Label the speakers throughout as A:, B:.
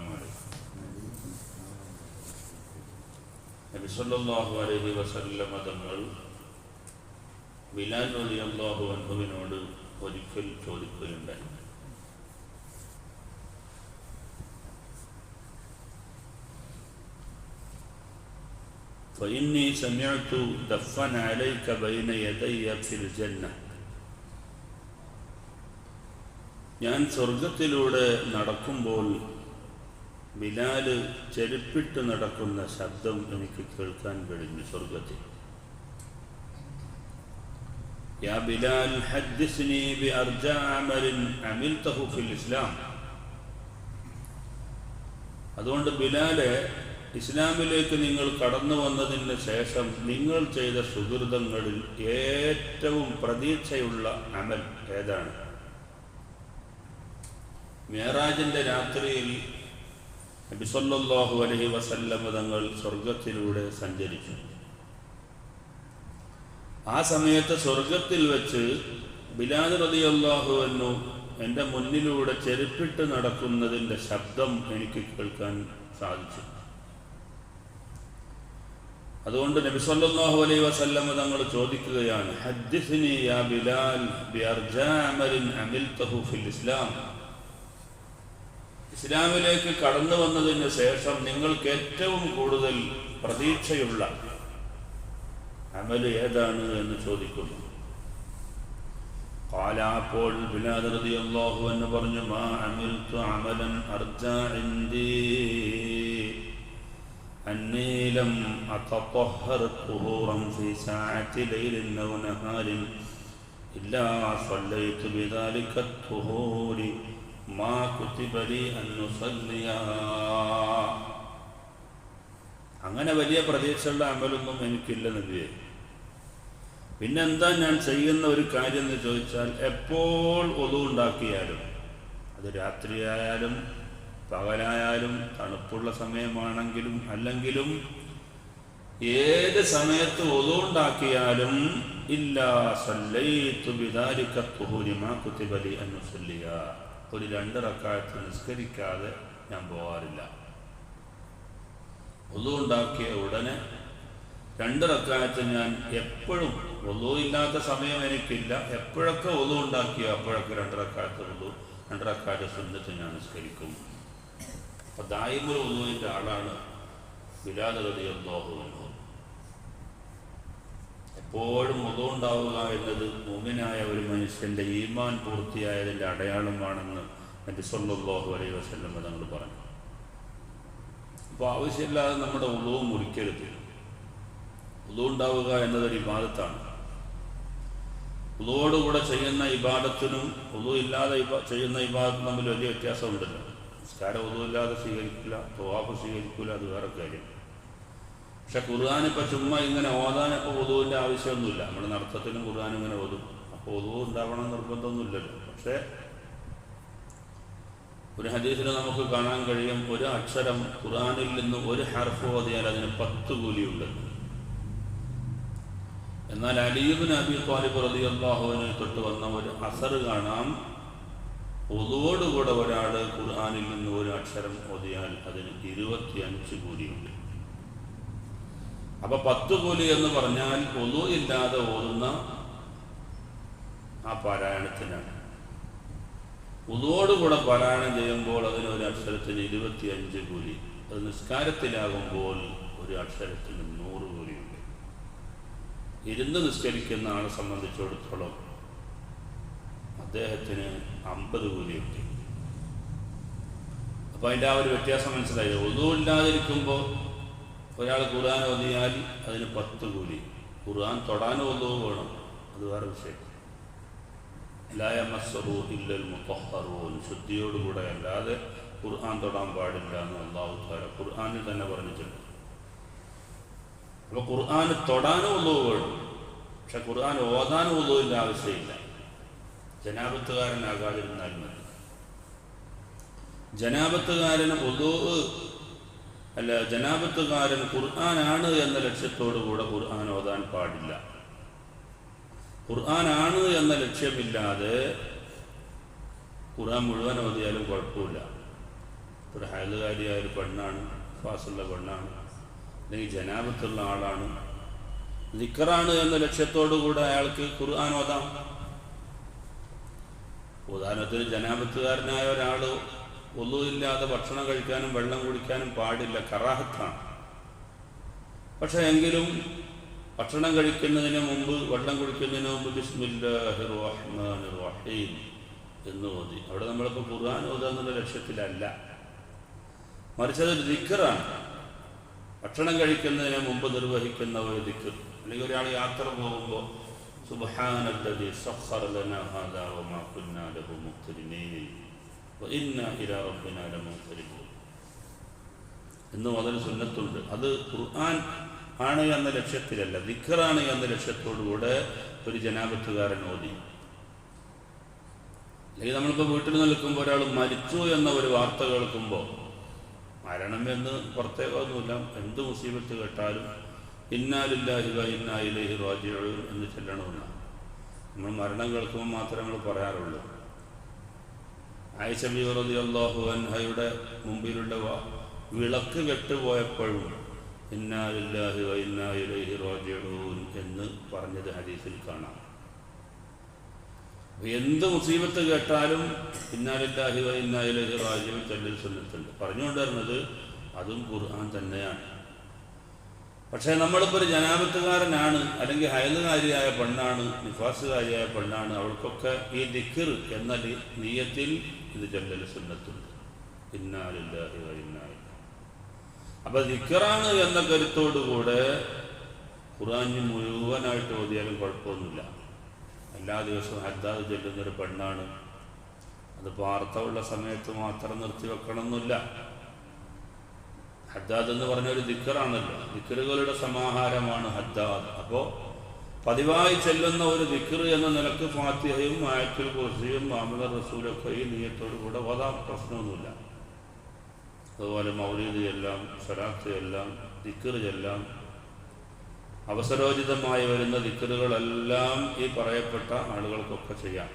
A: السلام عليكم നബി സല്ലല്ലാഹു അലൈഹി വസല്ലമ തങ്ങൾ ബിലാൽ റളിയല്ലാഹു അൻഹുവിനോട് ഒരിക്കൽ ചോദിക്കുകയുണ്ടായി فإني سمعت دفا عليك بين يدي في الجنة ഞാൻ സ്വർഗത്തിലൂടെ നടക്കുമ്പോൾ ബിലാൽ ചെരുപ്പിട്ട് നടക്കുന്ന ശബ്ദം എനിക്ക് കേൾക്കാൻ കഴിഞ്ഞു സ്വർഗത്തിൽ യാ ബിലാൽ ഹദ്ദിസ്നി ബിഅർജാ അമലിൻ അമിൽതഹു ഫിൽ ഇസ്ലാം. അതുകൊണ്ട് ബിലാലെ ഇസ്ലാമിലേക്ക് നിങ്ങൾ കടന്നു വന്നതിന് ശേഷം നിങ്ങൾ ചെയ്ത സുഹൃതങ്ങളിൽ ഏറ്റവും പ്രതീക്ഷയുള്ള അമൽ ഏതാണ്? മേറാജിന്റെ രാത്രിയിൽ നബിസൊല്ലാഹു അലഹി വസല്ലം തങ്ങൾ സ്വർഗത്തിലൂടെ സഞ്ചരിച്ചു. ആ സമയത്ത് സ്വർഗത്തിൽ വെച്ച് ബിലാദ് റതി അള്ളാഹു എന്നു എന്റെ മുന്നിലൂടെ ചെരുപ്പിട്ട് നടക്കുന്നതിന്റെ ശബ്ദം എനിക്ക് കേൾക്കാൻ സാധിച്ചു. അതുകൊണ്ട് നബിസ്വല്ലാഹു അലൈഹി വസല്ലമ തങ്ങൾ ചോദിക്കുകയാണ് ഹദ്ദിസ്നി യാ ബിലാൽ ബിഅർജാ അമലിൻ അമിൽതഹു ഫിൽ ഇസ്ലാം? ഇസ്ലാമിലേക്ക് കടന്നു വന്നതിന് ശേഷം നിങ്ങൾക്ക് ഏറ്റവും കൂടുതൽ പ്രതീക്ഷയുള്ള അമൽ ഏതാണ് എന്ന് ചോദിക്കുന്നു قال അപ്പോൾ ബിലാദ് റളിയല്ലാഹു അൻഹു പറഞ്ഞു മാ അമിൽതു അമലൻ അർജാ ഇൻദി أني لم أتطهر طهورا في ساعة ليل أو نهار إلا صليت بذلك الطهور മാ കുത്തിബലി അങ്ങനെ വലിയ പ്രതീക്ഷയുള്ള അമലൊന്നും എനിക്കില്ല നബിയെ. പിന്നെന്താ ഞാൻ ചെയ്യുന്ന ഒരു കാര്യം എന്ന് ചോദിച്ചാൽ എപ്പോൾ ഒതുണ്ടാക്കിയാലും അത് രാത്രിയായാലും പകലായാലും തണുപ്പുള്ള സമയമാണെങ്കിലും അല്ലെങ്കിലും ഏത് സമയത്ത് ഒതുണ്ടാക്കിയാലും ഇല്ലാ സല്ലൈത്തു ബിദാരിക്കത്തുഹൂരിമാ കുത്തിബലി അനുസല്ലിയ ഒരു രണ്ട് റക്കായത്ത് നിസ്കരിക്കാതെ ഞാൻ പോകാറില്ല ഒതുണ്ടാക്കിയ ഉടനെ രണ്ട് റക്കായത്ത് ഞാൻ എപ്പോഴും ഇല്ലാത്ത സമയം എനിക്കില്ല. എപ്പോഴൊക്കെ ഉണ്ടാക്കിയോ അപ്പോഴൊക്കെ രണ്ട് റക്കായത്ത് ഒതു രണ്ട് റക്കായത്ത് സുന്നത്ത് ഞാൻ നിസ്കരിക്കും. അപ്പൊ ദായിമുൽ ഒന്നുവിന്റെ ആളാണ് റളിയല്ലാഹു അൻഹു. എപ്പോഴും ഉദു ഉണ്ടാവുക എന്നത് മുമിനായ ഒരു മനുഷ്യന്റെ ഈമാൻ പൂർത്തിയായതിന്റെ അടയാളമാണെന്ന് നബി സല്ലല്ലാഹു അലൈഹി വസല്ലം തങ്ങൾ പറഞ്ഞു. അപ്പോൾ ആവശ്യമില്ലാതെ നമ്മുടെ ഉദവും മുറിക്കരുത് ഉദു ഉണ്ടാവുക എന്നതൊരു ഇബാദത്താണ്. ഉദുവോടുകൂടെ ചെയ്യുന്ന ഇബാദത്തിനും ഉദു ഇല്ലാതെ ചെയ്യുന്ന ഇബാദത്തും തമ്മിൽ വലിയ വ്യത്യാസമുണ്ടല്ലോ. നിസ്കാരം ഇല്ലാതെ സ്വീകരിക്കില്ല തോവാപ്പ് സ്വീകരിക്കില്ല അത് വേറെ കാര്യം. പക്ഷെ ഖുർആൻ ഇപ്പം ചുമ്മാ ഇങ്ങനെ ഓതാനൊക്കെ ഒതുവിന്റെ ആവശ്യമൊന്നുമില്ല. നമ്മുടെ നടത്തത്തിനും ഖുർആൻ ഇങ്ങനെ ഓതും അപ്പോൾ ഒതു ഉണ്ടാവണം നിർബന്ധമൊന്നുമില്ലല്ലോ. പക്ഷേ ഒരു ഹദീസിൽ നമുക്ക് കാണാൻ കഴിയും ഒരു അക്ഷരം ഖുർആനിൽ നിന്ന് ഒരു ഹർഫ് ഓതിയാൽ അതിന് പത്ത് കൂലിയുണ്ട്. എന്നാൽ അലീബിൻ അബി താലിബ് റതി അള്ളാഹുവിനെ തൊട്ട് വന്ന ഒരു അസർ കാണാം. ഒതുവോടുകൂടെ ഒരാൾ ഖുർആാനിൽ നിന്ന് ഒരു അക്ഷരം ഓതിയാൽ അതിന് ഇരുപത്തിയഞ്ച് കൂലിയുണ്ട്. അപ്പൊ പത്ത് കൂലി എന്ന് പറഞ്ഞാൽ ഒന്നും ഇല്ലാതെ ഓതുന്ന ആ പാരായണത്തിനാണ്. ഉതോടുകൂടെ പാരായണം ചെയ്യുമ്പോൾ അതിന് ഒരു അക്ഷരത്തിന് ഇരുപത്തിയഞ്ച് കൂലി. അത് നിസ്കാരത്തിലാകുമ്പോൾ ഒരു അക്ഷരത്തിന് നൂറ് കൂലിയുണ്ട്. ഇരുന്ന് നിസ്കരിക്കുന്ന ആളെ സംബന്ധിച്ചിടത്തോളം അദ്ദേഹത്തിന് അമ്പത് കൂലിയുണ്ട്. അപ്പം അതിന്റെ ആ ഒരു വ്യത്യാസം മനസ്സിലായി ഒതുവില്ലാതിരിക്കുമ്പോൾ ഒരാൾ ഖുർആൻ ഓതിയാൽ അതിന് പത്ത് കൂലി. ഖുർആൻ തൊടാൻ ഓതോ വേണം. അത് വേറെ വിഷയം. ഇല്ലൽ മുത്തഹറൂൻ ശുദ്ധിയോടുകൂടെ അല്ലാതെ ഖുർആൻ തൊടാൻ പാടില്ല എന്ന് അള്ളാഹു താര ഖുർആാനിൽ തന്നെ പറഞ്ഞിട്ടുണ്ട്. അപ്പോൾ ഖുർആൻ തൊടാനും ഒതുവ് വേണം. പക്ഷെ ഖുർആൻ ഓതാനും ഒതുവിന്റെ ആവശ്യമില്ല. ജനാപത്തുകാരനാകാതിരുന്നാൽ മതി. ജനാപത്തുകാരന് ഒതു അല്ല ജനാപത്തുകാരൻ ഖുർആനാണ് എന്ന ലക്ഷ്യത്തോടു കൂടെ ഖുർആൻ ഓതാൻ പാടില്ല. ഖുർആനാണ് എന്ന ലക്ഷ്യമില്ലാതെ ഖുർആൻ മുഴുവൻ ഓതിയാലും കുഴപ്പമില്ല. ഒരു ഹയലുകാരിയായ ഒരു പെണ്ണാണ് ഫാസുള്ള പെണ്ണാണ് അല്ലെങ്കിൽ ജനാപത്തുള്ള ആളാണ്. നിക്കറാണ് എന്ന ലക്ഷ്യത്തോടു കൂടെ അയാൾക്ക് ഖുർആൻ ഓതാം. ഉദാഹരണത്തിന് ജനാപത്തുകാരനായ ഒരാൾ ഒന്നുമില്ലാതെ ഭക്ഷണം കഴിക്കാനും വെള്ളം കുടിക്കാനും പാടില്ല. കറാഹത്താണ്. പക്ഷെ എങ്കിലും ഭക്ഷണം കഴിക്കുന്നതിന് മുമ്പ് വെള്ളം കുടിക്കുന്നതിന് മുമ്പ് ബിസ്മില്ലാഹിർ റഹ്മാനിർ റഹീം എന്ന് ഓതി. അവിടെ നമ്മളിപ്പോൾ ഖുർആൻ ഓതാന്നുള്ള ലക്ഷ്യത്തിലല്ല. മറിച്ച് അതൊരു ദിക്കറാണ് ഭക്ഷണം കഴിക്കുന്നതിന് മുമ്പ് നിർവഹിക്കുന്ന ഒരു ദിക്കർ അല്ലെങ്കിൽ ഒരാൾ യാത്ര പോകുമ്പോൾ സുബഹാനല്ലതി സഖറ ലനാ ഹാദാ വമാ കുന്നാ ലഹു മുഖ്രിനീൻ എന്ന് മുതൽ സുന്നത്തുണ്ട്. അത് ഖുർആൻ ആണ് എന്ന ലക്ഷ്യത്തിലല്ല ദിഖറാണ് എന്ന ലക്ഷ്യത്തോടുകൂടെ ഒരു ജനാപത്തുകാരൻ ഓതി. അല്ലെങ്കിൽ നമ്മളിപ്പോൾ വീട്ടിൽ നിൽക്കുമ്പോൾ ഒരാൾ മരിച്ചു എന്ന ഒരു വാർത്ത കേൾക്കുമ്പോൾ മരണം എന്ന് പ്രത്യേകമൊന്നുമില്ല. എന്ത് മുസീബത്ത് കേട്ടാലും ഇന്നാലില്ലാഹി വ ഇന്നാ ഇലൈഹി റാജിഊൻ എന്ന് ചെല്ലണമെന്നാണ് നമ്മൾ മരണം കേൾക്കുമ്പോൾ മാത്രമേ നമ്മൾ പറയാറുള്ളൂ. ആയിഷ ബി അൻഹയുടെ മുമ്പിലുള്ള വിളക്ക് കെട്ടുപോയപ്പോഴും എന്ന് പറഞ്ഞത് ഹദീസിൽ കാണാം. എന്ത് മുസീബത്ത് കേട്ടാലും ഇന്നാലില്ലാഹി വ ഇന്നാ ഇലൈഹി ചെന്നിട്ടുണ്ട് ചൊല്ലൽ സുന്നത്തുണ്ട്. പറഞ്ഞുകൊണ്ടിരുന്നത് അതും ഖുർആൻ തന്നെയാണ്. പക്ഷേ നമ്മളിപ്പോൾ ഒരു ജനാപത്തുകാരനാണ് അല്ലെങ്കിൽ ഹയലുകാരിയായ പെണ്ണാണ് നിഫാസുകാരിയായ പെണ്ണാണ് അവൾക്കൊക്കെ ഈ ദിഖിർ എന്ന നീയത്തിൽ ഇത് ജംഗല സുന്നത്തുണ്ട്. ഇന്നാലില്ലാഹി വ ഇന്നാ ഇലൈഹി അപ്പൊ ദിക്കറാണ് എന്ന കരുത്തോടുകൂടെ ഖുർആൻ മുഴുവനായിട്ട് ഓതിയാലും കുഴപ്പമൊന്നുമില്ല. എല്ലാ ദിവസവും ഹദ്ദാദ് ചെല്ലുന്നൊരു പെണ്ണാണ്. അത് വാർത്തയുള്ള സമയത്ത് മാത്രം നിർത്തി വെക്കണമെന്നില്ല ഹദ്ദാദ് എന്ന് പറഞ്ഞ ഒരു ദിക്കറാണല്ലോ ദിക്കറുകളുടെ സമാഹാരമാണ് ഹദ്ദാദ് അപ്പോൾ പതിവായി ചെല്ലുന്ന ഒരു ദിക്കർ എന്ന നിലയ്ക്ക് ഫാത്തിഹയും ആയത്തിൽ കുറിച്ചും മാമല റസൂലൊക്കെ ഈ നീയത്തോടു കൂടെ ഓതാം പ്രശ്നമൊന്നുമില്ല. അതുപോലെ മൗലീദ് എല്ലാം സലാത്ത് എല്ലാം ദിക്കർ എല്ലാം അവസരോചിതമായി വരുന്ന ദിക്കറുകളെല്ലാം ഈ പറയപ്പെട്ട ആളുകൾക്കൊക്കെ ചെയ്യാം.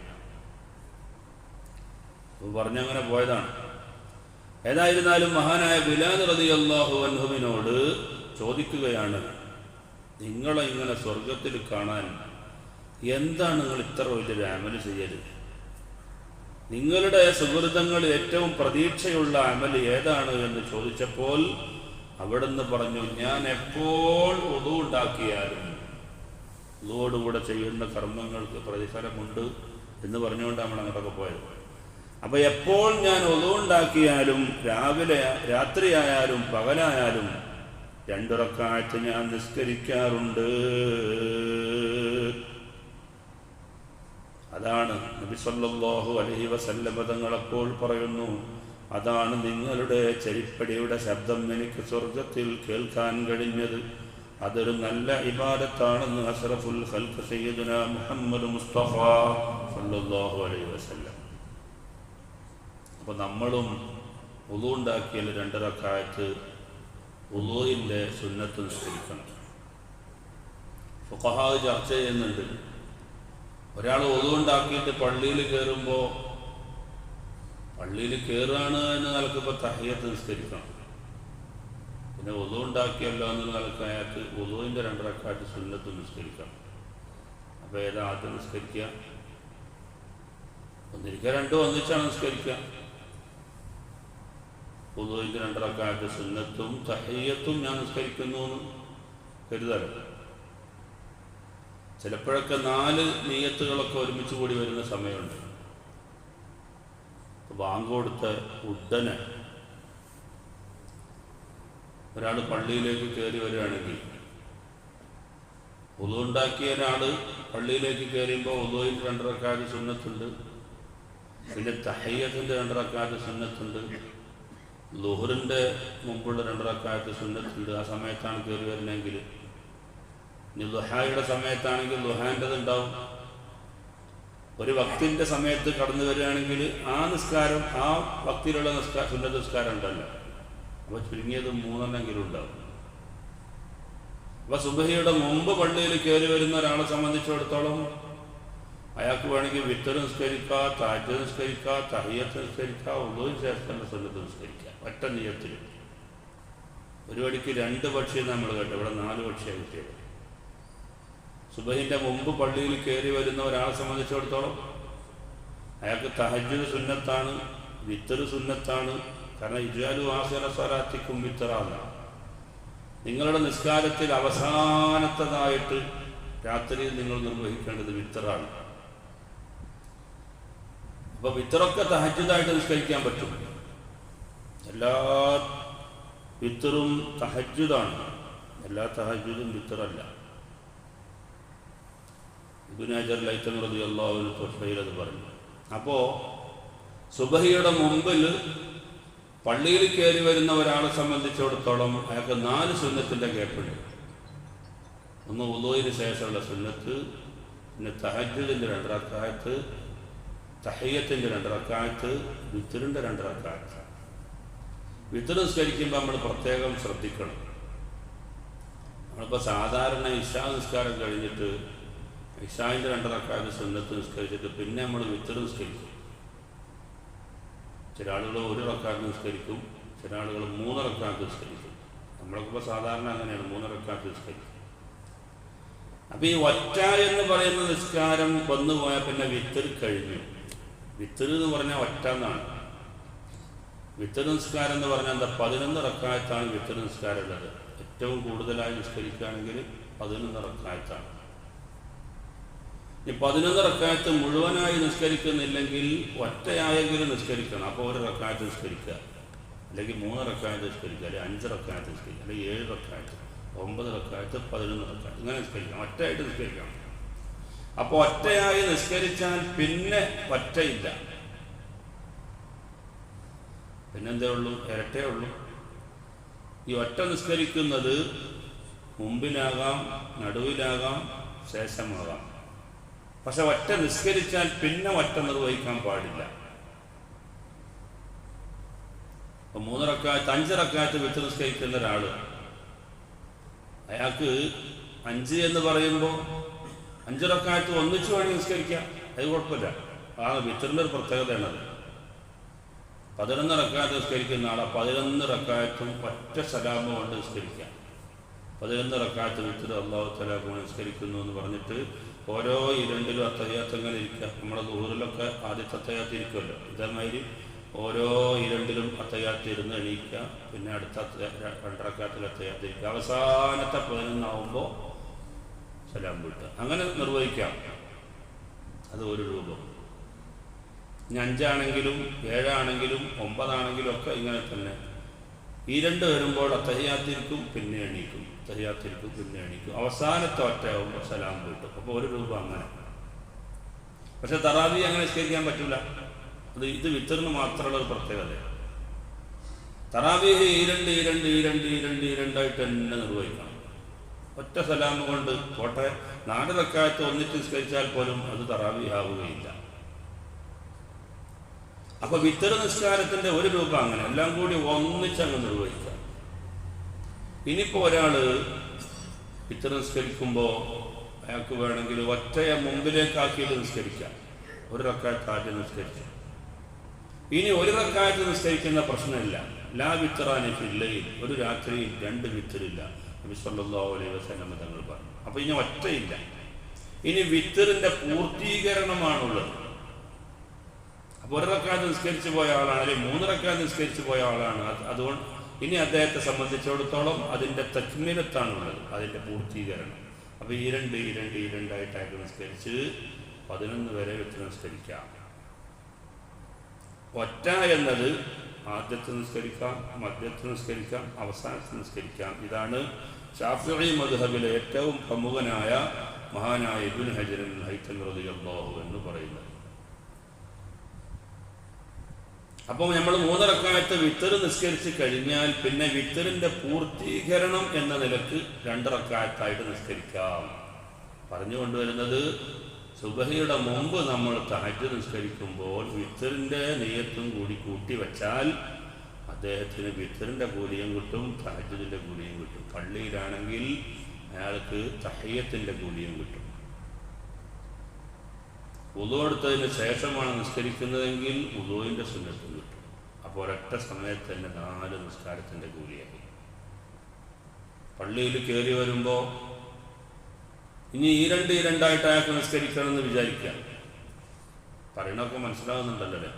A: പറഞ്ഞങ്ങനെ പോയതാണ്. ഏതായിരുന്നാലും മഹാനായ ബിലാൽ റതി അള്ളാഹു അൻഹുവിനോട് ചോദിക്കുകയാണ് നിങ്ങളെ ഇങ്ങനെ സ്വർഗത്തിൽ കാണാൻ എന്താണ് നിങ്ങൾ ഇത്ര വലിയൊരു അമൽ ചെയ്യരുത് നിങ്ങളുടെ സുഹൃതങ്ങളിൽ ഏറ്റവും പ്രതീക്ഷയുള്ള അമൽ ഏതാണ് എന്ന് ചോദിച്ചപ്പോൾ അവിടുന്ന് പറഞ്ഞു ഞാൻ എപ്പോൾ ഒതുണ്ടാക്കിയാലും ഉതുവോടുകൂടെ ചെയ്യുന്ന കർമ്മങ്ങൾക്ക് പ്രതിഫലമുണ്ട് എന്ന് പറഞ്ഞുകൊണ്ട് നമ്മൾ അങ്ങോട്ടൊക്കെ പോയത്. അപ്പൊ എപ്പോൾ ഞാൻ ഒതു ഉണ്ടാക്കിയാലും രാവിലെ രാത്രിയായാലും പകലായാലും രണ്ടുറക്കാഴ്ച ഞാൻ നിസ്കരിക്കാറുണ്ട്. അതാണ് നബി സല്ലല്ലാഹു അലൈഹി വസല്ലമ തങ്ങൾ അപ്പോൾ പറയുന്നു. അതാണ് നിങ്ങളുടെ ചെരിപ്പടിയുടെ ശബ്ദം എനിക്ക് സ്വർഗത്തിൽ കേൾക്കാൻ കഴിഞ്ഞത്. അതൊരു നല്ല ഇബാദത്താണെന്ന് അഷറഫുൽ ഖൽഖ് സയ്യിദുന മുഹമ്മദ് മുസ്തഫ സല്ലല്ലാഹു അലൈഹി വസല്ലം. അപ്പോൾ നമ്മളും ഉളു ഉണ്ടാക്കിയാൽ ഉളുവിന്റെ സുന്നത്ത് നിസ്കരിക്കണം. ഫുഖഹാവ് ചർച്ച ചെയ്യുന്നുണ്ട്. ഒരാൾ ഒതുണ്ടാക്കിയിട്ട് പള്ളിയിൽ കയറുമ്പോൾ പള്ളിയിൽ കയറുകയാണ് എന്ന് നിലക്കിപ്പോൾ തഹയ്യത്ത് നിസ്കരിക്കണം. പിന്നെ ഒതു ഉണ്ടാക്കിയല്ലോ എന്ന് നിലയ്ക്ക് അയാൾക്ക് ഒതുവിന്റെ രണ്ടരക്കാട്ട് സുന്നത്ത് നിസ്കരിക്കണം. അപ്പോൾ ഏതാ ആദ്യം നിസ്കരിക്കുക? ഒന്നിരിക്കുക രണ്ടും ഒന്നിച്ചാണ് നിസ്കരിക്കുക. ഒതുവിന്റെ രണ്ടറക്കാലത്ത് സുന്നത്തും തഹയ്യത്തും ഞാൻ നിസ്കരിക്കുന്നു എന്ന് കരുതല്ലോ ചിലപ്പോഴൊക്കെ നാല് നീയത്തുകളൊക്കെ ഒരുമിച്ച് കൂടി വരുന്ന സമയമുണ്ട്. ബാങ്ക് കൊടുത്ത ഉടനെ ഒരാൾ പള്ളിയിലേക്ക് കയറി വരികയാണെങ്കിൽ ഉതുണ്ടാക്കിയ ഒരാൾ പള്ളിയിലേക്ക് കയറിയുമ്പോൾ ഒതുവിന്റെ രണ്ടറക്കാർ സുന്നത്തുണ്ട്. പിന്നെ തഹയ്യത്തിന്റെ രണ്ടറക്കാർ സുന്നത്തുണ്ട്. ലുഹറിന്റെ മുമ്പുള്ള രണ്ടറക്കാലത്ത് സുന്നത്തുണ്ട്. ആ സമയത്താണ് കയറി വരുന്നതെങ്കിൽ ഇനി ലുഹായുടെ സമയത്താണെങ്കിൽ ലുഹാന്റെ ഉണ്ടാവും ഒരു ഭക്തിന്റെ സമയത്ത് കടന്നു വരികയാണെങ്കിൽ ആ നിസ്കാരം ആ ഭക്തിയിലുള്ള നിസ്കാര സുന്നത നിസ്കാരം ഉണ്ടല്ലോ. അപ്പോൾ ചുരുങ്ങിയത് മൂന്നെണ്ണെങ്കിലും ഉണ്ടാവും. അപ്പോൾ സുബഹിയുടെ മുമ്പ് പള്ളിയിൽ കയറി വരുന്ന ഒരാളെ സംബന്ധിച്ചിടത്തോളം അയാൾക്ക് വേണമെങ്കിൽ വിത്തർ നിസ്കരിക്കുക താജ് നിസ്കരിക്കുക തഹിയത്ത് നിസ്കരിക്കുക ഒന്നും ശേഷം സുന്നത്ത് നിസ്കരിക്കുക ഒറ്റ നിയത്തിൽ. ഒരു വടിക്ക് രണ്ട് പക്ഷി നമ്മൾ കേട്ടോ ഇവിടെ നാല് പക്ഷിയാണ് കിട്ടിയത്. സുബഹിന്റെ മുമ്പ് പള്ളിയിൽ കയറി വരുന്ന ഒരാളെ സംബന്ധിച്ചിടത്തോളം അയാൾക്ക് തഹജ്ജുദ് സുന്നത്താണ് വിത്തർ സുന്നത്താണ്. കാരണം ഇജാലു ആസല സ്വരാത്തിക്കും വിത്തറാണ്. നിങ്ങളുടെ നിസ്കാരത്തിൽ അവസാനത്തതായിട്ട് രാത്രിയിൽ നിങ്ങൾ നിർവഹിക്കേണ്ടത് വിത്തറാണ്. അപ്പൊ ഇത്രയൊക്കെ തഹജ്ജുദായിട്ട് നിഷ്കരിക്കാൻ പറ്റും. എല്ലാ വിത്തറും തഹജ്ജുദാണ്. എല്ലാ തഹജ്ജുദും വിത്തറല്ല. ഇബുനാജർ ലൈത്തം റതി അള്ളാഹുവിന് തൊഫയിൽ അത് പറഞ്ഞു. അപ്പോൾ സുബഹിയുടെ മുമ്പിൽ പള്ളിയിൽ കയറി വരുന്ന ഒരാളെ സംബന്ധിച്ചിടത്തോളം അയാൾക്ക് നാല് സുന്നത്തിന്റെ ഗ്യാപ്പുണ്ട്. ഒന്ന് ഉദോയിന് ശേഷമുള്ള സുന്നത്ത് പിന്നെ തഹജുദിന്റെ രണ്ടറക്കായത്ത് തഹയ്യത്തിന്റെ രണ്ടറക്കായത്ത് വിത്തറിന്റെ രണ്ടറക്കായത്ത് വിത്തർ നിസ്കരിക്കുമ്പോൾ നമ്മൾ പ്രത്യേകം ശ്രദ്ധിക്കണം. നമ്മളിപ്പോൾ സാധാരണ ഇഷാ നിസ്കാരം കഴിഞ്ഞിട്ട് ഇഷാവിന്റെ രണ്ടറക്കായത്ത് സുന്നത്ത് നിസ്കരിച്ചിട്ട് പിന്നെ നമ്മൾ വിത്തർ നിസ്കരിക്കും. ചില ആളുകൾ ഒരു റക്കാത്ത് നിസ്കരിക്കും ചില ആളുകൾ മൂന്ന് റക്കാത്ത് നിസ്കരിക്കും. നമ്മളൊക്കെ ഇപ്പോൾ സാധാരണ അങ്ങനെയാണ് മൂന്ന് റക്കാത്ത് നിസ്കരിക്കും. അപ്പോൾ ഈ ഒറ്റ എന്ന് പറയുന്ന നിസ്കാരം വന്നു പോയാൽ പിന്നെ വിത്തർ കഴിഞ്ഞു. വിത്തർ എന്ന് പറഞ്ഞാൽ ഒറ്റ എന്നാണ്. വിത്തർ നിസ്കാരം എന്ന് പറഞ്ഞാൽ എന്താ? പതിനൊന്ന് റക്കായത്താണ് വിത്തർ നിസ്കാരം ഉള്ളത്. ഏറ്റവും കൂടുതലായി നിസ്കരിക്കുകയാണെങ്കിൽ പതിനൊന്ന് റക്കായത്താണ്. ഈ പതിനൊന്ന് റക്കായത്ത് മുഴുവനായി നിസ്കരിക്കുന്നില്ലെങ്കിൽ ഒറ്റയായെങ്കിലും നിസ്കരിക്കണം. അപ്പോൾ ഒരു റക്കായത്ത് നിസ്കരിക്കുക. അല്ലെങ്കിൽ മൂന്ന് റക്കായത്ത് നിസ്കരിക്കുക. അല്ലെങ്കിൽ അഞ്ച് റക്കായത്ത് നിസ്കരിക്കുക. അല്ലെങ്കിൽ ഏഴ് റക്കായത്ത്. ഒമ്പത് റക്കായത്ത് പതിനൊന്ന് റക്കായത്ത്. ഇങ്ങനെ നിസ്കരിക്കണം. ഒറ്റയായിട്ട് നിസ്കരിക്കണം. അപ്പോൾ ഒറ്റയായി നിസ്കരിച്ചാൽ പിന്നെ ഒറ്റയില്ല. പിന്നെന്തേ ഉള്ളൂ? ഇരട്ടേ ഉള്ളൂ. ഈ ഒറ്റ നിസ്കരിക്കുന്നത് മുമ്പിലാകാം നടുവിലാകാം ശേഷമാകാം. പക്ഷെ ഒറ്റ നിസ്കരിച്ചാൽ പിന്നെ ഒറ്റ നിർവഹിക്കാൻ പാടില്ല. ഇപ്പൊ മൂന്നിറക്കാലത്ത് അഞ്ചിറക്കാലത്ത് വിത്ത് നിസ്കരിക്കുന്ന ഒരാൾ. അയാൾക്ക് അഞ്ച് എന്ന് പറയുമ്പോൾ അഞ്ചിറക്കാലത്ത് ഒന്നിച്ചു വേണി നിസ്കരിക്കാം. അത് കുഴപ്പമില്ല. ആ വിത്തറിന്റെ ഒരു പ്രത്യേകതയാണത് പതിനൊന്ന് റക്കായത്ത് നിസ്കരിക്കുന്ന ആളെ. പതിനൊന്ന് റക്കായത്തും ഒറ്റ സലാമ കൊണ്ട് നിസ്കരിക്കാം. പതിനൊന്ന് റക്കായത്ത് വിത്തർ അള്ളാഹു തലാഖ് നിസ്കരിക്കുന്നു എന്ന് പറഞ്ഞിട്ട് ഓരോ ഇരണ്ടിലും അത്തയാത്തങ്ങൾ ഇരിക്കുക. നമ്മുടെ ദൂറിലൊക്കെ ആദ്യത്തെ അത്തയാത്ത് ഇരിക്കുമല്ലോ. ഇതേമാതിരി ഓരോ ഇരണ്ടിലും അത്തയാത്ത് ഇരുന്ന് എണീക്കുക. പിന്നെ അടുത്ത രണ്ടരക്കാത്തിൽ അത്തയാത്ത് ഇരിക്കുക. അവസാനത്തെ പതിനൊന്നാവുമ്പോൾ സലാം വിട്ട് അങ്ങനെ നിർവഹിക്കാം. അത് ഒരു രൂപം. ഇനി അഞ്ചാണെങ്കിലും ഏഴാണെങ്കിലും ഒമ്പതാണെങ്കിലും ഒക്കെ ഇങ്ങനെ തന്നെ. ഈ രണ്ട് വരുമ്പോൾ അത്തഹ്യാത്തിരിക്കും പിന്നെ എണീക്കും. അത്തഹയാത്തിരിക്കും പിന്നെ എണീക്കും. അവസാനത്തെ ഒറ്റയാകുമ്പോൾ സലാം കിട്ടും അപ്പോൾ ഒരു രൂപ അങ്ങനെ. പക്ഷെ തറാവി അങ്ങനെ നിസ്കരിക്കാൻ പറ്റില്ല അത് ഇത് വിത്തറിന് മാത്രമുള്ള ഒരു പ്രത്യേകതയാണ് തറാവി ഈ രണ്ട് ഈ രണ്ട് ഈ രണ്ട് ഈ രണ്ട് ഈ രണ്ടായിട്ട് തന്നെ നിർവഹിക്കണം. ഒറ്റ സലാം കൊണ്ട് കോട്ടെ നാല് റക്കായത്ത് ഒന്നിച്ച് നിസ്കരിച്ചാൽ പോലും അത് തറാവിയാവുകയില്ല അപ്പൊ വിത്തര നിസ്കാരത്തിന്റെ ഒരു രൂപം അങ്ങനെ. എല്ലാം കൂടി ഒന്നിച്ചങ്ങ് നിർവഹിക്കാം ഇനിയിപ്പോ ഒരാൾ വിത്തര നിസ്കരിക്കുമ്പോൾ അയാൾക്ക് വേണമെങ്കിൽ ഒറ്റയെ മുമ്പിലേക്കാക്കിയിട്ട് നിസ്കരിക്കാം. ഒരു റക്കായത്ത് ആദ്യം നിസ്കരിക്കാം. ഇനി ഒരു റക്കായത്ത് നിസ്കരിക്കുന്ന പ്രശ്നമില്ല. ലാ വിത്തറാനി ഫില്ലയിൽ ഒരു രാത്രിയിൽ രണ്ട് വിത്തറില്ല. നബി സല്ലല്ലാഹു അലൈഹി തങ്ങൾ പറഞ്ഞു. അപ്പൊ ഇനി ഒറ്റയില്ല. ഇനി വിത്തറിന്റെ പൂർത്തീകരണമാണുള്ളത്. അപ്പോൾ ഒരു നിസ്കരിച്ചു പോയ ആളാണ് അല്ലെങ്കിൽ മൂന്ന് നിസ്കരിച്ചു പോയ ആളാണ്. അതുകൊണ്ട് ഇനി അദ്ദേഹത്തെ സംബന്ധിച്ചിടത്തോളം അതിന്റെ തക്മീലത്താണുള്ളത് അതിന്റെ പൂർത്തീകരണം. അപ്പോൾ ഈ രണ്ട് ഈ രണ്ട് ഈ രണ്ടായിട്ടായിട്ട് നിസ്കരിച്ച് പതിനൊന്ന് വരെ വെച്ച് നിസ്കരിക്കാം. ഒറ്റ എന്നത് ആദ്യത്തെ നിസ്കരിക്കാം മധ്യത്തെ നിസ്കരിക്കാം അവസാനത്തെ നിസ്കരിക്കാം. ഇതാണ് ഷാഫി മധുഹബിലെ ഏറ്റവും പ്രമുഖനായ മഹാനായ ഇബിൻ ഹജരൻ ഹൈത്തൽ റളിയല്ലാഹു എന്ന് പറയുന്നത്. അപ്പോൾ നമ്മൾ മൂന്നിറക്കാലത്ത് വിത്തറ് നിസ്കരിച്ച് കഴിഞ്ഞാൽ പിന്നെ വിത്തറിന്റെ പൂർത്തീകരണം എന്ന നിലയ്ക്ക് രണ്ടിറക്കാലത്തായിട്ട് നിസ്കരിക്കാം. പറഞ്ഞു കൊണ്ടുവരുന്നത് സുബഹിയുടെ മുമ്പ് നമ്മൾ തഹജ് നിസ്കരിക്കുമ്പോൾ വിത്തറിന്റെ നെയ്യത്തും കൂടി കൂട്ടി വച്ചാൽ അദ്ദേഹത്തിന് വിത്തറിന്റെ കൂലിയും കിട്ടും തഹജുദിന്റെ കൂലിയും കിട്ടും. പള്ളിയിലാണെങ്കിൽ അയാൾക്ക് തഹയ്യത്തിന്റെ കൂലിയും കിട്ടും. ഉദു എടുത്തതിന് ശേഷമാണ് നിസ്കരിക്കുന്നതെങ്കിൽ ഉദോയിന്റെ സുന്നത്തും കിട്ടും. അപ്പോൾ ഒരൊറ്റ സമയത്ത് തന്നെ നാല് നിസ്കാരത്തിന്റെ കൂലിയായി പള്ളിയിൽ കയറി വരുമ്പോൾ ഇനി ഈ രണ്ട് ഈ രണ്ടായിട്ട് അയാൾക്ക് നിസ്കരിക്കണമെന്ന് പറയണമൊക്കെ പറയണൊക്കെ അല്ലേ?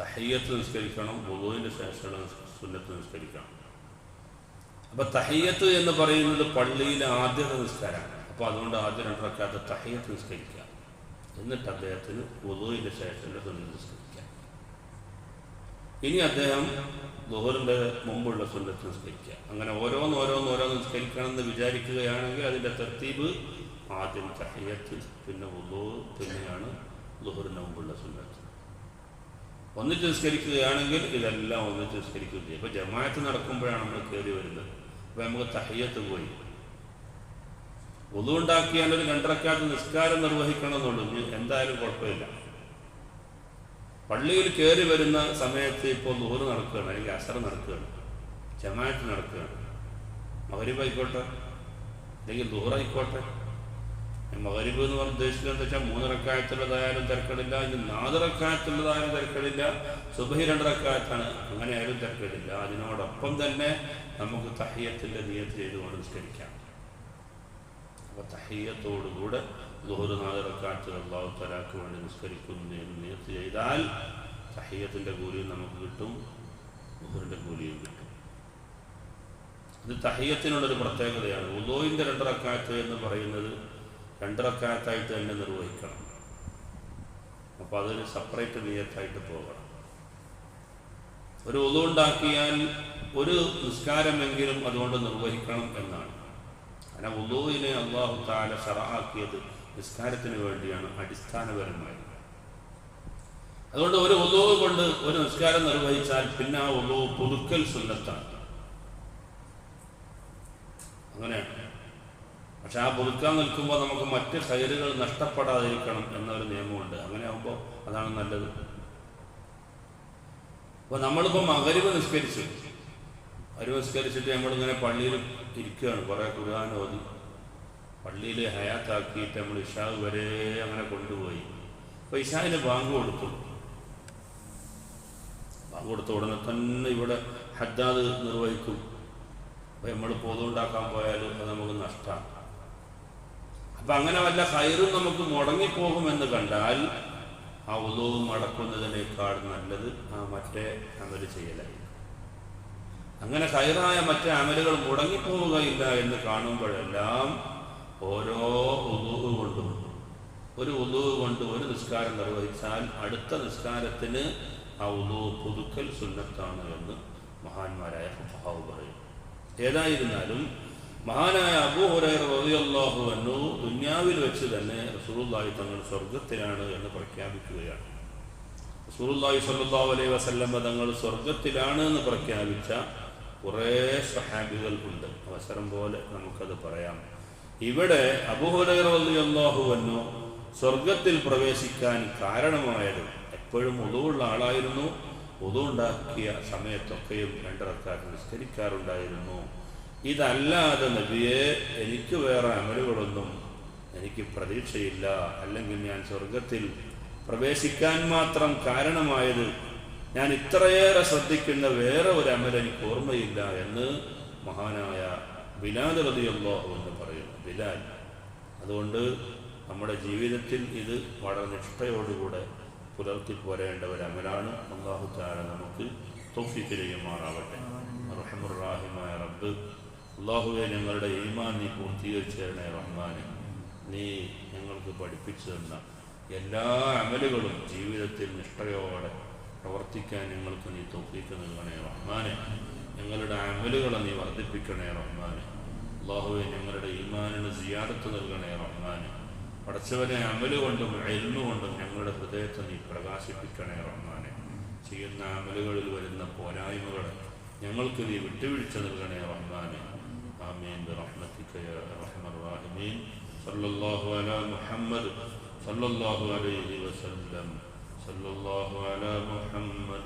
A: തഹയ്യത്ത് നിസ്കരിക്കണം ബുധുവിന്റെ ശേഷമുള്ള സുന്നത്ത് നിസ്കരിക്കണം. അപ്പൊ തഹയ്യത്ത് എന്ന് പറയുന്നത് പള്ളിയിലെ ആദ്യത്തെ നിസ്കാരമാണ്. അപ്പോൾ അതുകൊണ്ട് ആദ്യം രണ്ടരക്കാത്ത തഹയ്യത്ത് നിസ്കരിക്കുക. എന്നിട്ട് അദ്ദേഹത്തിന് ബുധുവിന്റെ ശേഷമുള്ള സുന്നത്ത് നിസ്കരിക്കുക. ഇനി അദ്ദേഹം ദുഹറിന്റെ മുമ്പുള്ള സുന്നത്ത് നിസ്കരിക്കുക. അങ്ങനെ ഓരോന്ന് ഓരോന്ന് ഓരോന്ന് നിസ്കരിക്കണം എന്ന് വിചാരിക്കുകയാണെങ്കിൽ അതിന്റെ തർത്തീബ് ആദ്യം തഹയ്യത്ത് പിന്നെ വുളു പിന്നെയാണ് ദുഹറിന്റെ മുമ്പുള്ള സുന്നത്ത്. ഒന്നിച്ച് നിസ്കരിക്കുകയാണെങ്കിൽ ഇതെല്ലാം ഒന്നിച്ച് നിസ്കരിക്കുകയും ചെയ്യും. ഇപ്പോൾ ജമാഅത്ത് നടക്കുമ്പോഴാണ് നമ്മൾ കയറി വരുന്നത്. അപ്പോൾ നമുക്ക് തഹയ്യത്ത് പോയി. ഒതുണ്ടാക്കിയാൽ ഒരു രണ്ടരക്കാലത്ത് നിസ്കാരം നിർവഹിക്കണമെന്നുള്ളൂ. എന്തായാലും കുഴപ്പമില്ല. പള്ളിയിൽ കയറി വരുന്ന സമയത്ത് ഇപ്പോൾ നൂറ് നടക്കുകയാണ് അല്ലെങ്കിൽ അസർ നടക്കുകയാണ് ജമാഅത്ത് നടക്കുകയാണ്. മകരിബ് ആയിക്കോട്ടെ അല്ലെങ്കിൽ ദൂറായിക്കോട്ടെ മകരിബ് എന്ന് പറഞ്ഞ ഉദ്ദേശിക്കുന്നത് വെച്ചാൽ മൂന്നിറക്കായത്തുള്ളതായാലും തിരക്കടില്ല ഇനി നാലിറക്കായത്തുള്ളതായാലും തിരക്കടില്ല സുബഹി രണ്ടിറക്കായത്താണ് അങ്ങനെ ആയാലും തിരക്കടില്ല. അതിനോടൊപ്പം തന്നെ നമുക്ക് തഹയ്യത്തിന്റെ നിയത്ത് ചെയ്തുകൊണ്ട് നിസ്കരിക്കാം. അപ്പോൾ തഹയ്യത്തോടുകൂടെ ദുഹറ് നാലിറക്കായത്തിൽ അള്ളാഹു തലാക്ക് വേണ്ടി നിസ്കരിക്കുന്നു എന്ന് ചെയ്താൽ തഹീയത്തിന്റെ കൂലിയും നമുക്ക് കിട്ടും ദുഹറിന്റെ കൂലിയും കിട്ടും. ഇത് തഹീയത്തിനുള്ളൊരു പ്രത്യേകതയാണ്. ഉദോയിന്റെ രണ്ടറക്കാറ്റ് എന്ന് പറയുന്നത് രണ്ടറക്കാറ്റായിട്ട് തന്നെ നിർവഹിക്കണം. അപ്പോൾ അതൊരു സെപ്പറേറ്റ് നിയത്തായിട്ട് പോകണം. ഒരു ഉദു ഉണ്ടാക്കിയാൽ ഒരു നിസ്കാരമെങ്കിലും അതുകൊണ്ട് നിർവഹിക്കണം എന്നാണ്. അങ്ങനെ ഉദുവിനെ അള്ളാഹു താല ഷറാക്കിയത് നിസ്കാരത്തിന് വേണ്ടിയാണ് അടിസ്ഥാനപരമായി. അതുകൊണ്ട് ഒരു ഒലോവ് കൊണ്ട് ഒരു നിസ്കാരം നിർവഹിച്ചാൽ പിന്നെ ആ ഒലോവ് പുതുക്കൽ സുന്നത്താണ്. അങ്ങനെയാണ്. പക്ഷെ ആ പുതുക്കാൻ നിൽക്കുമ്പോൾ നമുക്ക് മറ്റ് കയറുകൾ നഷ്ടപ്പെടാതിരിക്കണം എന്നൊരു നിയമമുണ്ട്. അങ്ങനെ ആകുമ്പോൾ അതാണ് നല്ലത്. അപ്പോൾ നമ്മളിപ്പോൾ മകരിവ് നിസ്കരിച്ചു. അരിവ് നിസ്കരിച്ചിട്ട് നമ്മളിങ്ങനെ പള്ളിയിൽ ഇരിക്കുകയാണ്. കുറേ ഓതി പള്ളിയിൽ ഹയാത്താക്കിയിട്ട് നമ്മൾ ഇഷാവ് വരെ അങ്ങനെ കൊണ്ടുപോയി. അപ്പോൾ ഇഷാവിന് ബാങ്ക് കൊടുത്തു. ബാങ്ക് കൊടുത്ത ഉടനെ തന്നെ ഇവിടെ ഹജ്ജാദ് നിർവഹിക്കും. അപ്പോൾ നമ്മൾ പൊതുണ്ടാക്കാൻ പോയാലും അത് നമുക്ക് നഷ്ടമാണ് അപ്പം അങ്ങനെ വല്ല കയറും നമുക്ക് മുടങ്ങിപ്പോകുമെന്ന് കണ്ടാൽ ആ ഉദവും അടക്കുന്നതിനേക്കാൾ നല്ലത് ആ മറ്റേ അമൽ ചെയ്യലായി അങ്ങനെ കയറായ മറ്റേ അമലുകൾ മുടങ്ങിപ്പോവുകയില്ല എന്ന് കാണുമ്പോഴെല്ലാം ഓരോ ഉദൂഹ് കൊണ്ടും ഒരു ഉദൂഹ് കൊണ്ട് ഒരു നിസ്കാരം നിർവഹിച്ചാൽ അടുത്ത നിസ്കാരത്തിന് ആ ഉദൂഹ് പുതുക്കൽ സുന്നത്താണ് എന്ന് മഹാന്മാരായ ഫഹാവ് പറയും. ഏതായിരുന്നാലും മഹാനായ അബൂ ഹുറൈറ റളിയല്ലാഹു അൻഹു ദുന്യാവിൽ വെച്ച് തന്നെ റസൂലുള്ളാഹി തങ്ങൾ സ്വർഗത്തിലാണ് എന്ന് പ്രഖ്യാപിക്കുകയാണ്. റസൂലുള്ളാഹി സ്വല്ലല്ലാഹു അലൈഹി വസല്ലം തങ്ങൾ സ്വർഗത്തിലാണ് എന്ന് പ്രഖ്യാപിച്ച കുറേ സഹാബികൾ ഉണ്ട്. അവസരം പോലെ നമുക്കത് പറയാം. ഇവിടെ അബൂ ഹുറൈറ റളിയല്ലാഹു അൻഹു സ്വർഗത്തിൽ പ്രവേശിക്കാൻ കാരണമായത് എപ്പോഴും ഒതുവുള്ള ആളായിരുന്നു. ഒതുണ്ടാക്കിയ സമയത്തൊക്കെയും രണ്ടിറക്കാർ നിസ്കരിക്കാറുണ്ടായിരുന്നു. ഇതല്ലാതെ നബിയെ എനിക്ക് വേറെ അമലുകളൊന്നും എനിക്ക് പ്രതീക്ഷയില്ല. അല്ലെങ്കിൽ ഞാൻ സ്വർഗത്തിൽ പ്രവേശിക്കാൻ മാത്രം കാരണമായത് ഞാൻ ഇത്രയേറെ ശ്രദ്ധിക്കുന്ന വേറെ ഒരു അമൽ എനിക്ക് ഓർമ്മയില്ല എന്ന് മഹാനായ ബിലാൽ റതിയല്ലോ എന്ന് പറയുന്നു ബിലാൽ അതുകൊണ്ട് നമ്മുടെ ജീവിതത്തിൽ ഇത് വളരെ നിഷ്ഠയോടുകൂടെ പുലർത്തി പോരേണ്ട ഒരു അമലാണ്. അള്ളാഹു താര നമുക്ക് തോഫിക്ക് ചെയ്യുമാറാവട്ടെ റഹമുറാഹിമായ റബ്ബ് അള്ളാഹുവെ ഞങ്ങളുടെ ഈമാൻ നീ പൂർത്തീകരിച്ചു തരണേ റഹ്മാനെ. നീ ഞങ്ങൾക്ക് പഠിപ്പിച്ചു തന്ന എല്ലാ അമലുകളും ജീവിതത്തിൽ നിഷ്ഠയോടെ പ്രവർത്തിക്കാൻ ഞങ്ങൾക്ക് നീ തോഫിക്ക് നൽകണേ റഹ്മാനെ. ഞങ്ങളുടെ അമലുകളെ നീ വർദ്ധിപ്പിക്കണേ റഹ്മാനെ അള്ളാഹുവെ ഞങ്ങളുടെ ഈമാനിന് സിയാദത്ത് നൽകണേ റഹ്മാനെ പടച്ചവനെ അമല് കൊണ്ടും എൽമു കൊണ്ടും ഞങ്ങളുടെ ഹൃദയത്തെ നീ പ്രകാശിപ്പിക്കണേ റഹ്മാനെ ചെയ്യുന്ന അമലുകളിൽ വരുന്ന പോരായ്മകളെ ഞങ്ങൾക്ക് നീ വിട്ടുവീഴ്ച നൽകണേ റഹ്മാനെ ആമീൻ برحمتك يا ارحم الراحمين صلى الله على محمد صلى الله عليه وسلم صلى الله على محمد